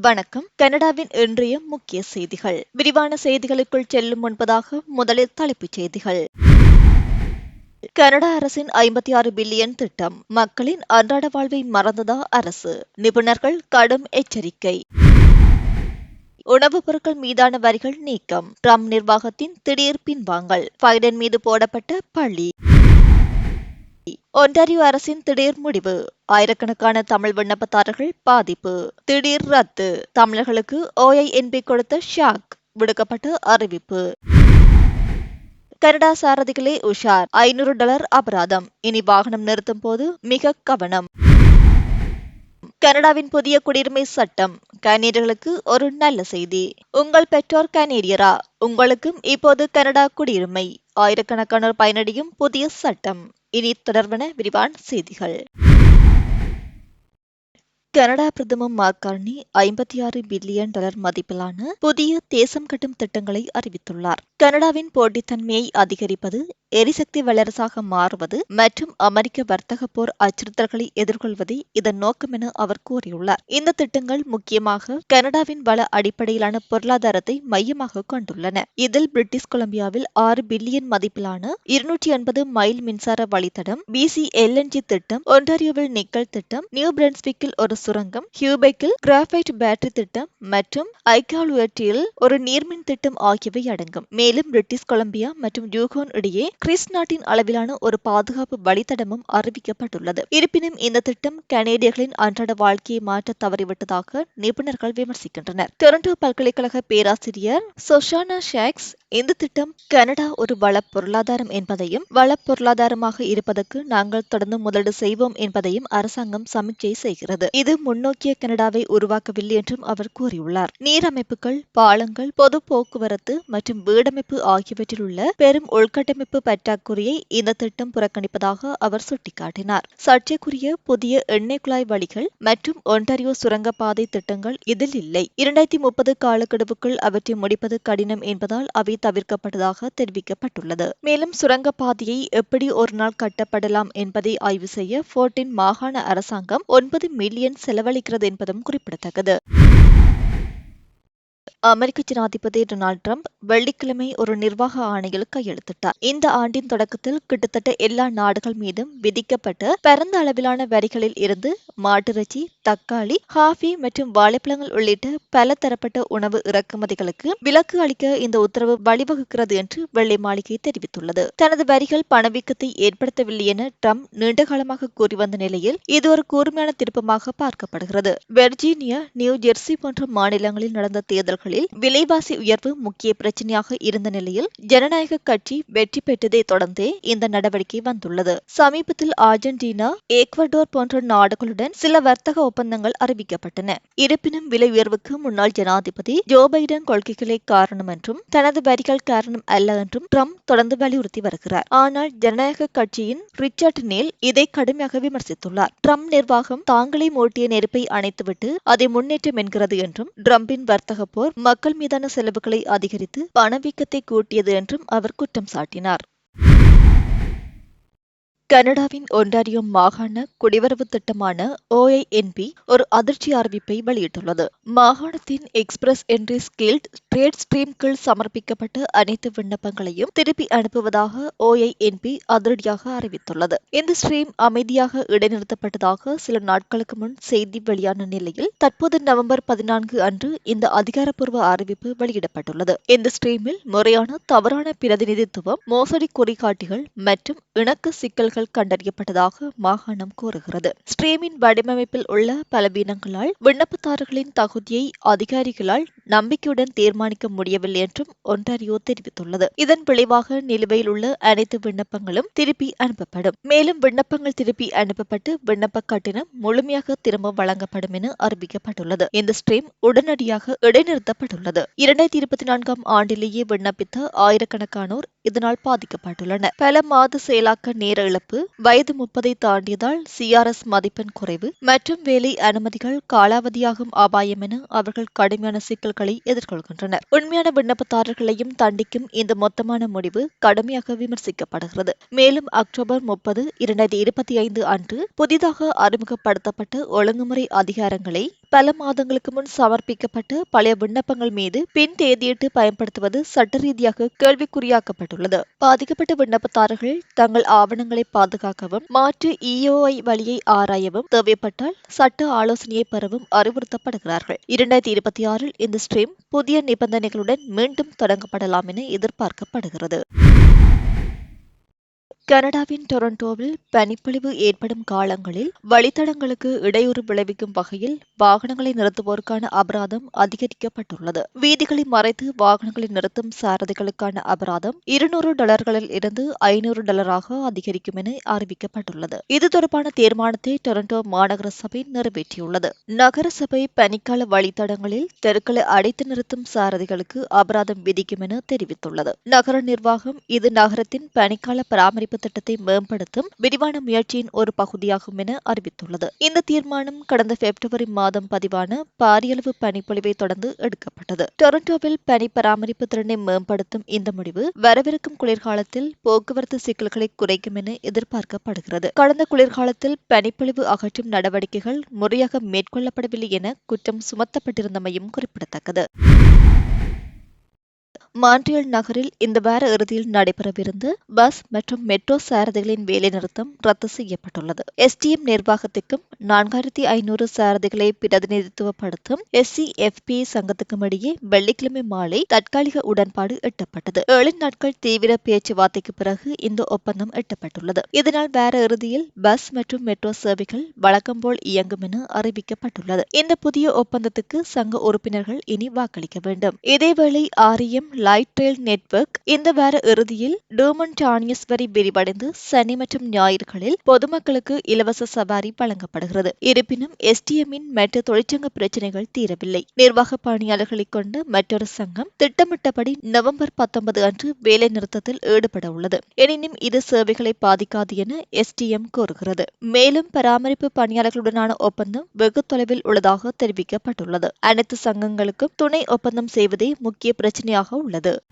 வணக்கம். கனடாவின் இன்றைய முக்கிய செய்திகள். விரிவான செய்திகளுக்குள் செல்லும் முன்பதாக முதலில் தலைப்புச் செய்திகள். கனடா அரசின் ஐம்பத்தி ஆறு பில்லியன் திட்டம். மக்களின் அன்றாட வாழ்வை மறந்ததா அரசு? நிபுணர்கள் கடும் எச்சரிக்கை. உணவுப் பொருட்கள் மீதான வரிகள் நீக்கம். ட்ரம்ப் நிர்வாகத்தின் திடீர் பின்வாங்கல். பைடன் மீது போடப்பட்ட பள்ளி ஒன்டாரியோ அரசின் திடீர் முடிவு ஆயிரக்கணக்கான தமிழ் விண்ணப்பதாரர்கள் பாதிப்பு. திடீர் ரத்து தமிழர்களுக்கு ஓஐஎன்பி கொடுத்த ஷாக் விடுக்கப்பட்ட அறிவிப்பு. கனடா சாரதிகளே உஷார் ஐநூறு டாலர் அபராதம். இனி வாகனம் நிறுத்தும் போது மிக கவனம். கனடாவின் புதிய குடியுரிமை சட்டம் கனேடியர்களுக்கு ஒரு நல்ல செய்தி. உங்கள் பெற்றோர் கனேடியரா? உங்களுக்கும் இப்போது கனடா குடியுரிமை. ஆயிரக்கணக்கானோர் பயனடையும் புதிய சட்டம். இனி தொடர்பன விரிவான செய்திகள். கனடா பிரதமர் மார்கார்னி ஐம்பத்தி ஆறு பில்லியன் டாலர் மதிப்பிலான புதிய தேசம் கட்டும் திட்டங்களை அறிவித்துள்ளார். கனடாவின் போட்டித்தன்மையை அதிகரிப்பது எரிசக்தி வல்லரசாக மாறுவது மற்றும் அமெரிக்க வர்த்தக போர் அச்சுறுத்தல்களை எதிர்கொள்வதே இதன் நோக்கம் என அவர் கூறியுள்ளார். இந்த திட்டங்கள் முக்கியமாக கனடாவின் வள அடிப்படையிலான பொருளாதாரத்தை மையமாக கொண்டுள்ளன. இதில் பிரிட்டிஷ் கொலம்பியாவில் ஆறு பில்லியன் மதிப்பிலான இருநூற்றி எண்பது மைல் மின்சார வழித்தடம் பிசி எல்என்ஜி திட்டம் ஒன்டாரியோவில் நிக்கல் திட்டம் நியூ பிரன்ஸ்விக்கில் ஒரு சுரங்கம் கியூபெக்கில் கிராஃபைட் பேட்டரி திட்டம் மற்றும் ஐகாலுவற்றில் ஒரு நீர்மின் திட்டம் ஆகியவை அடங்கும். மேலும் பிரிட்டிஷ் கொலம்பியா மற்றும் யூகோன் இடையே கிறிஸ் நாட்டின் அளவிலான ஒரு பாதுகாப்பு வழித்தடமும் அறிவிக்கப்பட்டுள்ளது. இருப்பினும் இந்த திட்டம் கனேடியர்களின் அன்றாட வாழ்க்கையை மாற்ற தவறிவிட்டதாக நிபுணர்கள் விமர்சிக்கின்றனர். டொரண்டோ பல்கலைக்கழக பேராசிரியர் சொஷானா ஷேக்ஸ் இந்த திட்டம் கனடா ஒரு வள பொருளாதாரம் என்பதையும் வள பொருளாதாரமாக இருப்பதற்கு நாங்கள் தொடர்ந்து முதலீடு செய்வோம் என்பதையும் அரசாங்கம் சமிக்சை செய்கிறது. இது முன்னோக்கிய கனடாவை உருவாக்கவில்லை என்றும் அவர் கூறியுள்ளார். நீர் அமைப்புகள் பாலங்கள் பொது போக்குவரத்து மற்றும் வீடமைப்பு ஆகியவற்றில் உள்ள பெரும் உள்கட்டமைப்பு பற்றாக்குறையை இந்த திட்டம் புறக்கணிப்பதாக அவர் சுட்டிக்காட்டினார். சர்ச்சைக்குரிய புதிய எண்ணெய் குழாய் வழிகள் மற்றும் ஒன்டாரியோ சுரங்கப்பாதை திட்டங்கள் இதில் இல்லை. இரண்டாயிரத்தி முப்பது காலக்கெடுவுக்குள் அவற்றை முடிப்பது கடினம் என்பதால் அவை தவிர்க்கப்பட்டதாக தெரிவிக்கப்பட்டுள்ளது. மேலும் சுரங்கப்பாதையை எப்படி ஒரு நாள் கட்டப்படலாம் என்பதை ஆய்வு செய்ய போர்டின் மாகாண அரசாங்கம் ஒன்பது மில்லியன் செலவழிக்கிறது என்பதும் குறிப்பிடத்தக்கது. அமெரிக்க ஜனாதிபதி டொனால்ட் ட்ரம்ப் வெள்ளிக்கிழமை ஒரு நிர்வாக ஆணையில் கையெழுத்திட்டார். இந்த ஆண்டின் தொடக்கத்தில் கிட்டத்தட்ட எல்லா நாடுகள் மீதும் விதிக்கப்பட்ட பரந்த அளவிலான வரிகளில் இருந்து மாட்டிறைச்சி தக்காளி காஃபி மற்றும் வாழைப்பழங்கள் உள்ளிட்ட பல தரப்பட்ட உணவு இறக்குமதிகளுக்கு விலக்கு அளிக்க இந்த உத்தரவு வழிவகுக்கிறது என்று வெள்ளை மாளிகை தெரிவித்துள்ளது. தனது வரிகள் பணவீக்கத்தை ஏற்படுத்தவில்லை என ட்ரம்ப் நீண்டகாலமாக கூறி வந்த நிலையில் இது ஒரு கூர்மையான திருப்பமாக பார்க்கப்படுகிறது. வெர்ஜீனியா நியூ ஜெர்சி போன்ற மாநிலங்களில் நடந்த தேர்தல்களில் விலைவாசி உயர்வு முக்கிய பிரச்சனையாக இருந்த நிலையில் ஜனநாயக கட்சி வெற்றி பெற்றதை தொடர்ந்தே இந்த நடவடிக்கை வந்துள்ளது. சமீபத்தில் அர்ஜென்டினா ஏக்வடோர் போன்ற நாடுகளுடன் சில வர்த்தக ஒப்பந்தங்கள் அறிவிக்கப்பட்டன. இருப்பினும் விலை உயர்வுக்கு முன்னாள் ஜனாதிபதி ஜோ பைடன் கொள்கைகளே காரணம் என்றும் தனது வரிகள் காரணம் அல்ல என்றும் ட்ரம்ப் தொடர்ந்து வலியுறுத்தி வருகிறார். ஆனால் ஜனநாயக கட்சியின் ரிச்சர்ட் நேல் இதை கடுமையாக விமர்சித்துள்ளார். ட்ரம்ப் நிர்வாகம் தாங்களே மூட்டிய நெருப்பை அணைத்துவிட்டு அதை முன்னேற்றம் என்கிறது என்றும் ட்ரம்பின் வர்த்தக போர் மக்கள் மீதான செலவுகளை அதிகரித்து பணவீக்கத்தை கூட்டியது என்றும் அவர் குற்றம் சாட்டினார். கனடாவின் ஒன்டாரியோ மாகாண குடிவரவு திட்டமான ஓஐஎன்பி ஒரு அதிர்ச்சி அறிவிப்பை வெளியிட்டுள்ளது. மாகாணத்தின் express entry skilled trade stream கீழ் சமர்ப்பிக்கப்பட்ட அனைத்து விண்ணப்பங்களையும் திருப்பி அனுப்புவதாக ஓஐஎன்பி அதிரடியாக அறிவித்துள்ளது. இந்த ஸ்ட்ரீம் அமைதியாக இடைநிறுத்தப்பட்டதாக சில நாட்களுக்கு முன் செய்தி வெளியான நிலையில் தற்போது நவம்பர் பதினான்கு அன்று இந்த அதிகாரப்பூர்வ அறிவிப்பு வெளியிடப்பட்டுள்ளது. இந்த ஸ்ட்ரீமில் முறையான தவறான பிரதிநிதித்துவம் மோசடி குறிகாட்டிகள் மற்றும் இணக்க சிக்கல்கள் தவறுகள் கண்டறியப்பட்டதாக மாகாணம் கூறுகிறது. ஸ்ட்ரீமின் வடிவமைப்பில் உள்ள பலவீனங்களால் விண்ணப்பதாரர்களின் தகுதியை அதிகாரிகளால் நம்பிக்கையுடன் தீர்மானிக்க முடியவில்லை என்றும் ஒன்டாரியோ தெரிவித்துள்ளது. இதன் விளைவாக நிலுவையில் உள்ள அனைத்து விண்ணப்பங்களும் திருப்பி அனுப்பப்படும். மேலும் விண்ணப்பங்கள் திருப்பி அனுப்பப்பட்டு விண்ணப்ப கட்டணம் முழுமையாக திரும்ப வழங்கப்படும் என அறிவிக்கப்பட்டுள்ளது. இந்த ஸ்ட்ரீம் உடனடியாக இடைநிறுத்தப்பட்டுள்ளது. இரண்டாயிரத்தி இருபத்தி நான்காம் ஆண்டிலேயே விண்ணப்பித்த ஆயிரக்கணக்கானோர் இதனால் பாதிக்கப்பட்டுள்ளன. பல மாத செயலாக்க நேர இழப்பு வயது முப்பதை தாண்டியதால் சிஆர்எஸ் மதிப்பெண் குறைவு மற்றும் வேலை அனுமதிகள் காலாவதியாகும் அபாயம் என அவர்கள் கடுமையான சிக்கல்களை எதிர்கொள்கின்றனர். உண்மையான விண்ணப்பதாரர்களையும் தண்டிக்கும் இந்த மொத்தமான முடிவு கடுமையாக விமர்சிக்கப்படுகிறது. மேலும் அக்டோபர் முப்பது இரண்டாயிரத்தி இருபத்தி ஐந்து அன்று புதிதாக அறிமுகப்படுத்தப்பட்ட ஒழுங்குமுறை அதிகாரங்களை பல மாதங்களுக்கு முன் சமர்ப்பிக்கப்பட்ட பழைய விண்ணப்பங்கள் மீது பின் தேதியிட்டு பயன்படுத்துவது சட்ட ரீதியாக கேள்விக்குறியாக்கப்பட்டுள்ளது. பாதிக்கப்பட்ட விண்ணப்பதாரர்கள் தங்கள் ஆவணங்களை பாதுகாக்கவும் மாற்று இஓஐ வழியை ஆராயவும் தேவைப்பட்டால் சட்ட ஆலோசனையை பெறவும் அறிவுறுத்தப்படுகிறார்கள். இரண்டாயிரத்தி இருபத்தி ஆறில் இந்த ஸ்ட்ரீம் புதிய நிபந்தனைகளுடன் மீண்டும் தொடங்கப்படலாம் என எதிர்பார்க்கப்படுகிறது. கனடாவின் டொரண்டோவில் பனிப்பொழிவு ஏற்படும் காலங்களில் வழித்தடங்களுக்கு இடையூறு விளைவிக்கும் வகையில் வாகனங்களை நிறுத்துவோருக்கான அபராதம் அதிகரிக்கப்பட்டுள்ளது. வீதிகளை மறைத்து வாகனங்களை நிறுத்தும் சாரதிகளுக்கான அபராதம் இருநூறு டாலர்களில் இருந்து ஐநூறு டாலராக அதிகரிக்கும் என அறிவிக்கப்பட்டுள்ளது. இது தொடர்பான தீர்மானத்தை டொரண்டோ மாநகர சபை நிறைவேற்றியுள்ளது. நகர சபை பனிக்கால வழித்தடங்களில் தெருக்களை அடைத்து நிறுத்தும் சாரதிகளுக்கு அபராதம் விதிக்கும் என தெரிவித்துள்ளது. நகர நிர்வாகம் இது நகரத்தின் பனிக்கால பராமரிப்பு திட்டத்தை மேம்படுத்தும் விரிவான முயற்சியின் ஒரு பகுதியாகும் என அறிவித்துள்ளது. இந்த தீர்மானம் கடந்த பிப்ரவரி மாதம் பதிவான பாரியளவு பனிப்பொழிவை தொடர்ந்து எடுக்கப்பட்டது. டொரண்டோவில் பனி பராமரிப்பு திறனை மேம்படுத்தும் இந்த முடிவு வரவிருக்கும் குளிர்காலத்தில் போக்குவரத்து சிக்கல்களை குறைக்கும் என எதிர்பார்க்கப்படுகிறது. கடந்த குளிர்காலத்தில் பனிப்பொழிவு அகற்றும் நடவடிக்கைகள் முறையாக மேற்கொள்ளப்படவில்லை என குற்றம் சுமத்தப்பட்டிருந்தமையும் குறிப்பிடத்தக்கது. மான்ட்ரியல் நகரில் இந்த வார இறுதியில் நடைபெறவிருந்த பஸ் மற்றும் மெட்ரோ சாரதிகளின் வேலைநிறுத்தம் ரத்து செய்யப்பட்டுள்ளது. எஸ்டிஎம் நிர்வாகத்துக்கும் நான்காயிரத்தி ஐநூறு சாரதிகளை பிரதிநிதித்துவப்படுத்தும் எஸ்சி எஃபி சங்கத்துக்கும் இடையே வெள்ளிக்கிழமை மாலை தற்காலிக உடன்பாடு எட்டப்பட்டது. ஏழு நாட்கள் தீவிர பேச்சுவார்த்தைக்கு பிறகு இந்த ஒப்பந்தம் எட்டப்பட்டுள்ளது. இதனால் வார இறுதியில் பஸ் மற்றும் மெட்ரோ சேவைகள் வழக்கம் போல் இயங்கும் என அறிவிக்கப்பட்டுள்ளது. இந்த புதிய ஒப்பந்தத்துக்கு சங்க உறுப்பினர்கள் இனி வாக்களிக்க வேண்டும். இதேவேளை ஆரியம் லைட் ரயில் நெட்வொர்க் இந்த வார இறுதியில் டூமன் டானியஸ் வரை விரிவடைந்து சனி மற்றும் ஞாயிறுகளில் பொதுமக்களுக்கு இலவச சவாரி வழங்கப்படுகிறது. இருப்பினும் எஸ்டிஎம்மின் மற்ற தொழிற்சங்க பிரச்சினைகள் தீரவில்லை. நிர்வாக பணியாளர்களை கொண்ட மற்றொரு சங்கம் திட்டமிட்டபடி நவம்பர் பத்தொன்பது அன்று வேலை நிறுத்தத்தில் ஈடுபட உள்ளது. எனினும் இது சேவைகளை பாதிக்காது என எஸ்டிஎம் கூறுகிறது. மேலும் பராமரிப்பு பணியாளர்களுடனான ஒப்பந்தம் வெகு தொலைவில் உள்ளதாக தெரிவிக்கப்பட்டுள்ளது. அனைத்து சங்கங்களுக்கும் துணை ஒப்பந்தம் செய்வதே முக்கிய பிரச்சனையாக உள்ளது. உள்ளது.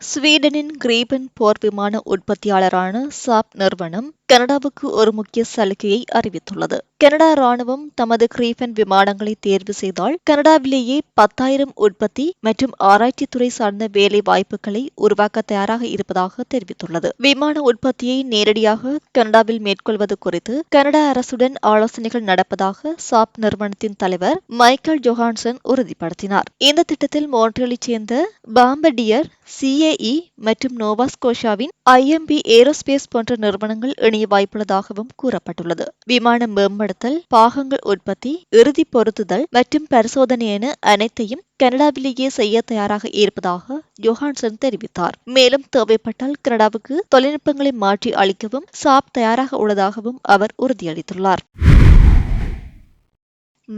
ஸ்வீடனின் கிரீபன் போர் விமான உற்பத்தியாளரான சாப் நிறுவனம் கனடாவுக்கு ஒரு முக்கிய சலுகையை அறிவித்துள்ளது. கனடா ராணுவம் தமது கிரீபன் விமானங்களை தேர்வு செய்தால் கனடாவிலேயே பத்தாயிரம் உற்பத்தி மற்றும் ஆராய்ச்சி துறை சார்ந்த வேலை வாய்ப்புகளை உருவாக்க தயாராக இருப்பதாக தெரிவித்துள்ளது. விமான உற்பத்தியை நேரடியாக கனடாவில் மேற்கொள்வது குறித்து கனடா அரசுடன் ஆலோசனைகள் நடப்பதாக சாப் நிறுவனத்தின் தலைவர் மைக்கேல் ஜொஹான்சன் உறுதிப்படுத்தினார். இந்த திட்டத்தில் மோன்ட்ரியலைச் சேர்ந்த பாம்படியர் சிஏஇ மற்றும் நோவாஸ்கோஷாவின் ஐஎம்பி ஏரோஸ்பேஸ் போன்ற நிறுவனங்கள் அமைய வாய்ப்புள்ளதாகவும் கூறப்பட்டுள்ளது. விமானம் மேம்படுத்தல் பாகங்கள் உற்பத்தி இறுதி பொருத்துதல் மற்றும் பரிசோதனை என அனைத்தையும் கனடாவிலேயே செய்ய தயாராக இருப்பதாக ஜோஹான்சன் தெரிவித்தார். மேலும் தேவைப்பட்டால் கனடாவுக்கு தொழில்நுட்பங்களை மாற்றி அளிக்கவும் சாப் தயாராக உள்ளதாகவும் அவர் உறுதியளித்துள்ளார்.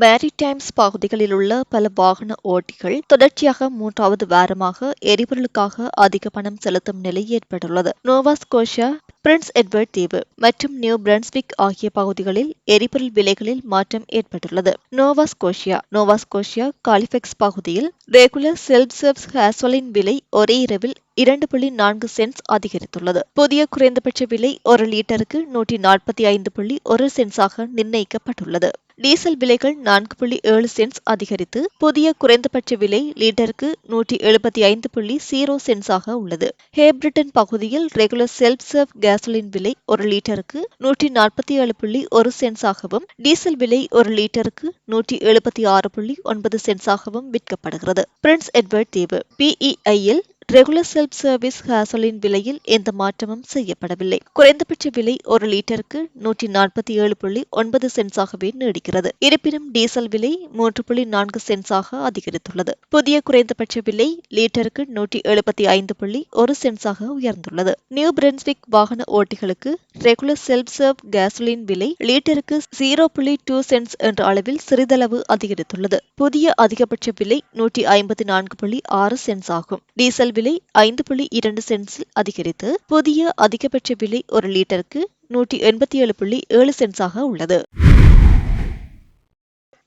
மேரிடைம்ஸ் பகுதிகளில் உள்ள பல வாகன ஓட்டிகள் தொடர்ச்சியாக மூன்றாவது வாரமாக எரிபொருளுக்காக அதிக பணம் செலுத்தும் நிலை ஏற்பட்டுள்ளது. நோவா ஸ்கோஷியா பிரின்ஸ் எட்வர்ட் தீவு மற்றும் நியூ பிரன்ஸ்விக் ஆகிய பகுதிகளில் எரிபொருள் விலைகளில் மாற்றம் ஏற்பட்டுள்ளது. Nova Scotia. Nova Scotia Halifax பகுதியில் ரெகுலர் செல்ஃப் சர்வ்ஸ் ஹேசோலின் விலை ஒரே இரவில் இரண்டு புள்ளி நான்கு சென்ட்ஸ் அதிகரித்துள்ளது. புதிய குறைந்தபட்ச விலை ஒரு லிட்டருக்கு நூற்றி நாற்பத்தி ஐந்து புள்ளி ஒரு சென்ட்ஸாக நிர்ணயிக்கப்பட்டுள்ளது. டீசல் விலைகள் நான்கு புள்ளி ஏழு சென்ட்ஸ் அதிகரித்து புதிய குறைந்தபட்ச விலை லிட்டருக்கு நூற்றி எழுபத்தி ஐந்து புள்ளி சீரோ சென்ட்ஸாக உள்ளது. ஹேப்ரிட்டன் பகுதியில் ரெகுலர் செல்ஃப் சர்வ் கேசோலின் விலை ஒரு லிட்டருக்கு நூற்றி நாற்பத்தி ஏழு புள்ளி ஒரு சென்ட்ஸாகவும் டீசல் விலை ஒரு லிட்டருக்கு நூற்றி எழுபத்தி ஆறு புள்ளி ஒன்பது சென்ட்ஸாகவும் விற்கப்படுகிறது. பிரின்ஸ் எட்வர்ட் தீவு பிஇஐயில் ரெகுலர் செல்ஃப் சர்வீஸ் ஹாசலின் விலையில் எந்த மாற்றமும் செய்யப்படவில்லை. குறைந்தபட்ச விலை ஒரு லிட்டருக்கு நூற்றி நாற்பத்தி ஏழு புள்ளி ஒன்பது சென்ட்ஸாகவே நீடிக்கிறது. இருப்பினும் டீசல் விலை மூன்று புள்ளி நான்கு சென்ட்ஸாக அதிகரித்துள்ளது. புதிய குறைந்தபட்ச விலை லிட்டருக்கு நூற்றி எழுபத்தி ஐந்து புள்ளி ஒரு சென்ட்ஸாக உயர்ந்துள்ளது. நியூ பிரன்ஸ்விக் வாகன ஓட்டிகளுக்கு ரெகுலர் செல்ஃப் சர்வ் கேசோலின் விலை லிட்டருக்கு ஜீரோ புள்ளி டூ சென்ட்ஸ் என்ற அளவில் சிறிதளவு அதிகரித்துள்ளது. புதிய அதிகபட்ச விலை நூற்றி ஐம்பத்தி நான்கு புள்ளி ஆறு சென்ட்ஸ் ஆகும். டீசல் விலை ஐந்து புள்ளி இரண்டு சென்ட்ஸில் அதிகரித்து புதிய அதிகபட்ச விலை ஒரு லிட்டருக்கு நூற்றி எண்பத்தி ஏழு புள்ளி ஏழு சென்ட்ஸாக உள்ளது.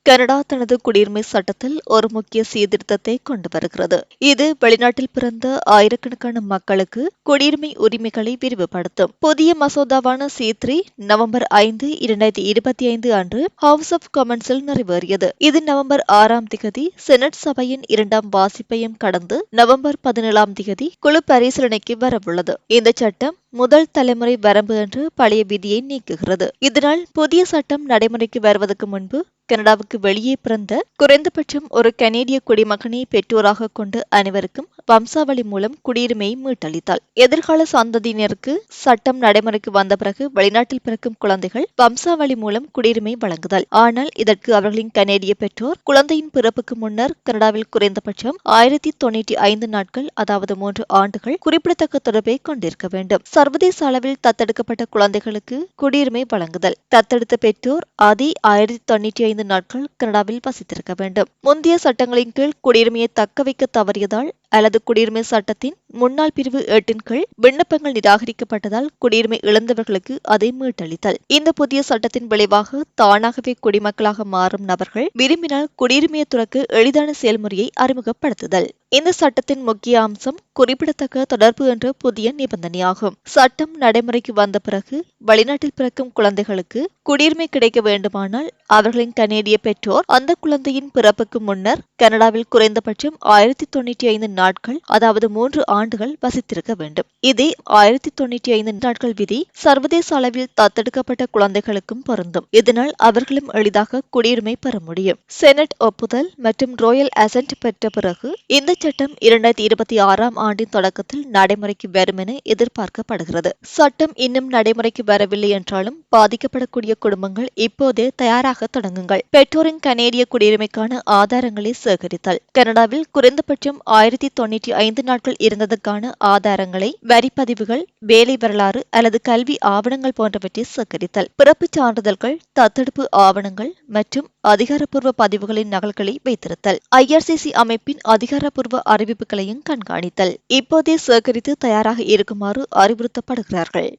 கனடா தனது குடியுரிமை சட்டத்தில் ஒரு முக்கிய சீர்திருத்தத்தை கொண்டு வருகிறது. இது வெளிநாட்டில் பிறந்த ஆயிரக்கணக்கான மக்களுக்கு குடியுரிமை உரிமைகளை விரிவுபடுத்தும். புதிய மசோதாவான சி த்ரீ நவம்பர் ஐந்து இரண்டாயிரத்தி இருபத்தி ஐந்து அன்று ஹவுஸ் ஆஃப் காமன்ஸில் நிறைவேறியது. இது நவம்பர் ஆறாம் திகதி செனட் சபையின் இரண்டாம் வாசிப்பையும் கடந்து நவம்பர் பதினேழாம் திகதி குழு பரிசீலனைக்கு வரவுள்ளது. இந்த சட்டம் முதல் தலைமுறை வரம்பு என்று பழைய விதியை நீக்குகிறது. இதனால் புதிய சட்டம் நடைமுறைக்கு வருவதற்கு முன்பு கனடாவுக்கு வெளியே பிறந்த குறைந்தபட்சம் ஒரு கனேடிய குடிமகனை பெற்றோராக கொண்டு அனைவருக்கும் வம்சாவளி மூலம் குடியுரிமையை மீட்டளித்தாள். எதிர்கால சந்ததியினருக்கு சட்டம் நடைமுறைக்கு வந்த பிறகு வெளிநாட்டில் பிறக்கும் குழந்தைகள் வம்சாவளி மூலம் குடியுரிமை வழங்குதல். ஆனால் இதற்கு அவர்களின் கனேடிய பெற்றோர் குழந்தையின் பிறப்புக்கு முன்னர் கனடாவில் குறைந்தபட்சம் ஆயிரத்தி தொன்னூற்றி ஐந்து நாட்கள் அதாவது மூன்று ஆண்டுகள் குறிப்பிடத்தக்க தொடர்பை கொண்டிருக்க வேண்டும். சர்வதேச அளவில் தத்தெடுக்கப்பட்ட குழந்தைகளுக்கு குடியுரிமை வழங்குதல். தத்தெடுத்த பெற்றோர் அதே ஆயிரத்தி தொன்னூற்றி ஐந்து நாட்கள் கனடாவில் வசித்திருக்க வேண்டும். முந்தைய சட்டங்களின் கீழ் குடியுரிமையை தக்க வைக்க தவறியதால் அல்லது குடியுரிமை சட்டத்தின் முன்னாள் பிரிவு எட்டின் கீழ் விண்ணப்பங்கள் நிராகரிக்கப்பட்டதால் குடியுரிமை இழந்தவர்களுக்கு அதை மீட்டளித்தல். இந்த புதிய சட்டத்தின் விளைவாக தானாகவே குடிமக்களாக மாறும் நபர்கள் விரும்பினால் குடியுரிமையை துறக்க எளிதான செயல்முறையை அறிமுகப்படுத்துதல். இந்த சட்டத்தின் முக்கிய அம்சம் குறிப்பிடத்தக்க தொடர்பு என்ற புதிய நிபந்தனையாகும். சட்டம் நடைமுறைக்கு வந்த பிறகு வெளிநாட்டில் பிறக்கும் குழந்தைகளுக்கு குடியுரிமை கிடைக்க வேண்டுமானால் அவர்களின் கனேடிய பெற்றோர் அந்த குழந்தையின் பிறப்புக்கு முன்னர் கனடாவில் குறைந்தபட்சம் ஆயிரத்தி தொண்ணூற்றி ஐந்து நாட்கள் அதாவது மூன்று ஆண்டுகள் வசித்திருக்க வேண்டும். இதே ஆயிரத்தி தொண்ணூற்றி ஐந்து நாட்கள் விதி சர்வதேச அளவில் தத்தெடுக்கப்பட்ட குழந்தைகளுக்கும் பொருந்தும். இதனால் அவர்களும் எளிதாக குடியுரிமை பெற முடியும். செனட் ஒப்புதல் மற்றும் ரோயல் அசன்ட் பெற்ற பிறகு இந்த சட்டம் இரண்டாயிரத்தி இருபத்தி ஆறாம் ஆண்டின் தொடக்கத்தில் நடைமுறைக்கு வரும் என எதிர்பார்க்கப்படுகிறது. சட்டம் இன்னும் நடைமுறைக்கு வரவில்லை என்றாலும் பாதிக்கப்படக்கூடிய குடும்பங்கள் இப்போதே தயாராக தொடங்குங்கள். பெற்றோரின் கனேடிய குடியுரிமைக்கான ஆதாரங்களை சேகரித்தல். கனடாவில் குறைந்தபட்சம் ஆயிரத்தி தொன்னூற்றி ஐந்து நாட்கள் இருந்ததற்கான ஆதாரங்களை வரிப்பதிவுகள் வேலை வரலாறு அல்லது கல்வி ஆவணங்கள் போன்றவற்றை சேகரித்தல் பிறப்பு சான்றிதழ்கள் தத்தெடுப்பு ஆவணங்கள் மற்றும் அதிகாரப்பூர்வ பதிவுகளின் நகல்களை வைத்திருத்தல் ஐஆர்சிசி அமைப்பின் அதிகாரப்பூர்வ அறிவிப்புகளையும் கண்காணித்தல். இப்போதே சேகரித்து தயாராக இருக்குமாறு அறிவுறுத்தப்படுகிறார்கள்.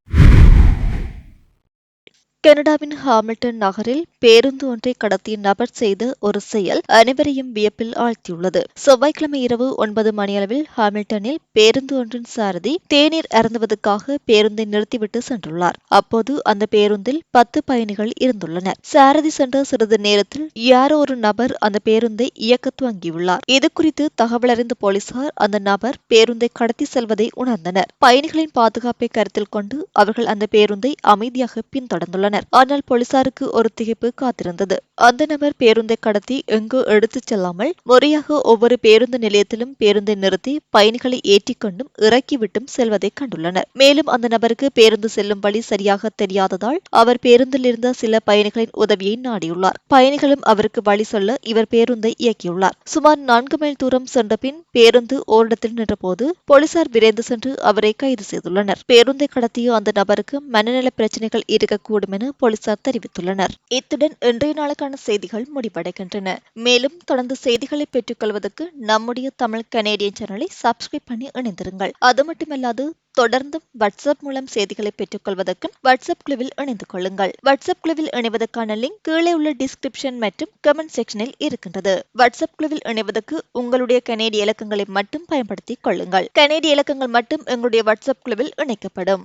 கனடாவின் ஹாமில்டன் நகரில் பேருந்து ஒன்றை கடத்திய நபர் செய்த ஒரு செயல் அனைவரையும் வியப்பில் ஆழ்த்தியுள்ளது. செவ்வாய்க்கிழமை இரவு ஒன்பது மணியளவில் ஹாமில்டனில் பேருந்து ஒன்றின் சாரதி தேநீர் அருந்துவதற்காக பேருந்தை நிறுத்திவிட்டு சென்றுள்ளார். அப்போது அந்த பேருந்தில் பத்து பயணிகள் இருந்துள்ளனர். சாரதி சென்ற சிறிது நேரத்தில் யாரோ ஒரு நபர் அந்த பேருந்தை இயக்க துவங்கியுள்ளார். இது குறித்து தகவல் அறிந்த போலீசார் அந்த நபர் பேருந்தை கடத்தி செல்வதை உணர்ந்தனர். பயணிகளின் பாதுகாப்பை கருத்தில் கொண்டு அவர்கள் அந்த பேருந்தை அமைதியாக பின்தொடர்ந்துள்ளனர். சென்றனர் ஆனால் போலீசாருக்கு ஒரு திகைப்பு காத்திருந்தது. அந்த நபர் பேருந்தை கடத்தி எங்கு எடுத்துச் செல்லாமல் முறையாக ஒவ்வொரு பேருந்து நிலையத்திலும் பேருந்தை நிறுத்தி பயணிகளை ஏற்றிக்கொண்டும் இறக்கிவிட்டும் செல்வதை கண்டுள்ளனர். மேலும் அந்த நபருக்கு பேருந்து செல்லும் வழி சரியாக தெரியாததால் அவர் பேருந்தில் இருந்த சில பயணிகளின் உதவியை நாடியுள்ளார். பயணிகளும் அவருக்கு வழி சொல்ல இவர் பேருந்தை இயக்கியுள்ளார். சுமார் நான்கு மைல் தூரம் சென்ற பின் பேருந்து ஓரிடத்தில் நின்றபோது போலீசார் விரைந்து சென்று அவரை கைது செய்துள்ளனர். பேருந்தை கடத்திய அந்த நபருக்கு மனநல பிரச்சனைகள் இருக்கக்கூடும் என போலீசார் தெரிவித்துள்ளனர். இத்துடன் இன்றைய நாளுக்கான செய்திகள் முடிவடைகின்றன. மேலும் தொடர்ந்து செய்திகளை பெற்றுக்கொள்வதற்கு நம்முடைய தமிழ் கனேடியன் சேனலை சப்ஸ்கிரைப் பண்ணி இணைந்திருங்கள். அது மட்டுமல்லாது தொடர்ந்தும் வாட்ஸ்அப் மூலம் செய்திகளை பெற்றுக்கொள்வதற்கும் வாட்ஸ்அப் குழுவில் இணைந்து கொள்ளுங்கள். வாட்ஸ்அப் குழுவில் இணைவதற்கான லிங்க் கீழே உள்ள டிஸ்கிரிப்ஷன் மற்றும் கமெண்ட் செக்ஷனில் இருக்கின்றது. வாட்ஸ்அப் குழுவில் இணைவதற்கு உங்களுடைய கனேடிய இலக்கங்களை மட்டும் பயன்படுத்திக் கொள்ளுங்கள். கனேடிய இலக்கங்கள் மட்டும் எங்களுடைய வாட்ஸ்அப் குழுவில் இணைக்கப்படும்.